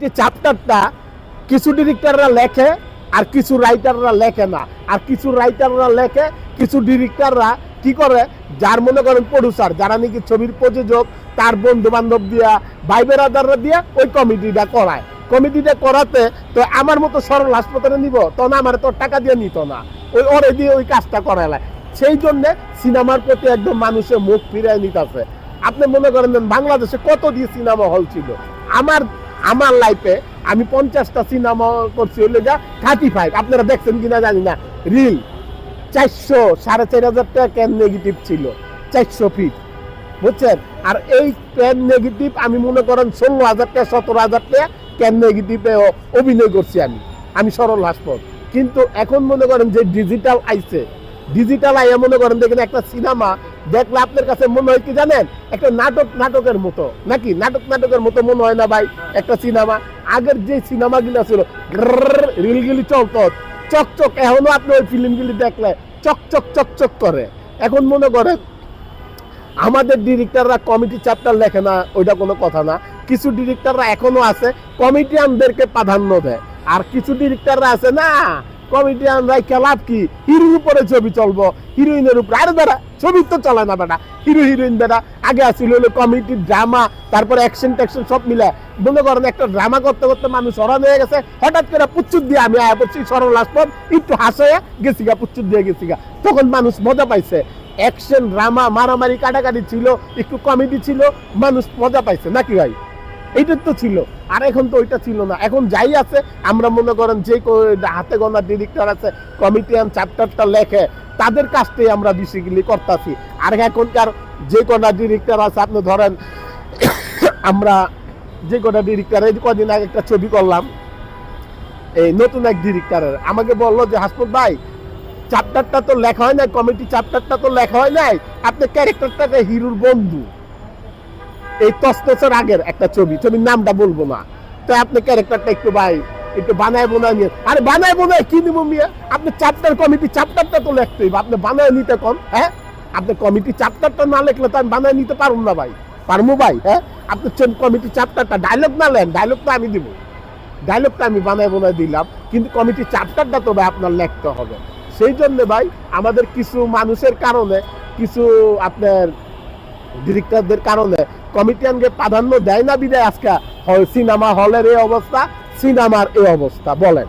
যে চ্যাপ্টারটা কিছু ডিরেক্টররা লেখে আর কিছু রাইটাররা লেখে না। আর কিছু রাইটাররা লেখে, কিছু ডিরেক্টররা কি করে? যার মনে করেন প্রডিউসার যারা নাকি ছবির প্রযোজক, তার বন্ধু বান্ধব দিয়া, ভাই বেড়াদাররা দিয়ে ওই কমিটিটা করায়। কমিটিটা করাতে তো আমার মতো সরল হাসপাতালে নিব তখন আমার তো টাকা দিয়ে নিত না। ওই ওরে দিয়ে ওই কাজটা করায় সেই জন্য সিনেমার প্রতি একদম মানুষের মুখ ফিরায় নিতেছে। আপনি মনে করেন বাংলাদেশে কত দিয়ে সিনেমা হল ছিল? আমার আমার লাইফে আমি পঞ্চাশটা সিনেমা করছি, হইলে যা থার্টি ফাইভ আপনারা দেখছেন কিনা জানি না। রিল চারশো, সাড়ে চার হাজার টাকা ক্যান নেগেটিভ ছিল। চারশো ফিট বুঝছেন? আর এই ক্যান নেগেটিভ আমি মনে করেন ষোলো হাজার টাকা, সতেরো হাজার টাকা ক্যান নেগেটিভে অভিনয় করছি আমি। আমি সরল হাসপাত কিন্তু এখন মনে করেন যে ডিজিটাল আইছে। ডিজিটাল আইয়া মনে করেন দেখেন একটা সিনেমা দেখলে আপনার কাছে মনে হয় কি জানেন? একটা নাটক নাটকের মতো। নাকি? নাটক নাটকের মতো মনে হয় না ভাই? একটা সিনেমা। আগের যে সিনেমাগুলো ছিল রিলগুলি চলতো। চকচক, এখনও আপনি ওই ফিল্মগুলি দেখলে চকচক চকচক করে। এখন মনে করেন, আমাদের ডিরেক্টররা কমিটি চ্যাপ্টার লেখে না, ওইটা কোনো কথা না। কিছু ডিরেক্টররা এখনও আছে কমিটিয়ানদেরকে প্রাধান্য দেয়। আর কিছু ডিরেক্টররা আছে না কমিটিয়ানরা লাভ কি? হিরোর উপরে ছবি চলবো। হিরোইনের উপরে আরে দাঁড়া, ছবি তো চলে না বেটা। হিরো, হিরোইন বেটা, আগে আসছিল হলো কমিটি, ড্রামা, তারপরে অ্যাকশন ট্যাকশন সব মিলে। মনে করেন একটা ড্রামা করতে করতে মানুষ হরান হয়ে গেছে। হঠাৎ করে পুচ্চুর দিয়ে আমি আয়া পড়ছি সরল আসলাম একটু হাসে গেছিগা পুচ্চুর দিয়ে গেছিগা। তখন মানুষ মজা পাইছে। অ্যাকশন ড্রামা মারামারি, কাটাকাটি ছিল, একটু কমেডি ছিল, মানুষ মজা পাইছে। নাকি ভাই? এইটা তো ছিল। আর এখন তো ওইটা ছিল না। এখন যাই আছে, আমরা মনে করেন যে হাতে গোনা ডিরেক্টর আছে কমিটিয়ান চ্যাপ্টারটা লেখে, তাদের কাজটাই আমরা বেসিক্যালি করতেছি। আর এখনকার যে কটা ডিরেক্টর আছে, আপনি ধরেন, আমরা যে কটা ডিরেক্টর এই কদিন আগে একটা ছবি করলাম, এই নতুন এক ডিরেক্টরের আমাকে বলল যে, হাসপাত ভাই চ্যাপ্টারটা তো লেখা হয় নাই কমিটি চ্যাপ্টারটা তো লেখা হয় নাই। আপনার ক্যারেক্টারটাকে হিরোর বন্ধু। এই তসতসের আগের একটা ছবি, ছবির নামটা বলব না। তো আপনি ক্যারেক্টারটা একটু ভাই, একটু বানায় বোনায় নিয়ে আরে বানায় বোনায় কি নিব মিয়া? আপনি চ্যাপ্টার কমিটি চ্যাপ্টারটা তো লিখতেই আপনি বানায় নিতে কম হ্যাঁ? আপনি কমিটি চ্যাপ্টারটা না লিখলে তো আমি বানায় নিতে পারব না ভাই। পারব ভাই হ্যাঁ? আপনি চেন কমিটি চ্যাপ্টারটা ডায়লগ না লেন ডায়লগ তো আমি দিব। ডায়লগটা আমি বানায় বোনায় দিলাম, কিন্তু কমিটি চ্যাপ্টারটা তো ভাই আপনার লিখতে হবে। সেই জন্য ভাই, আমাদের কিছু মানুষের কারণে কিছু আপনার ডিরেক্টরদের কারণে কমিটিয়ানকে প্রাধান্য দেয় না বিদায় আজকে সিনেমা হলের এই অবস্থা সিনেমার এই অবস্থা, বলেন।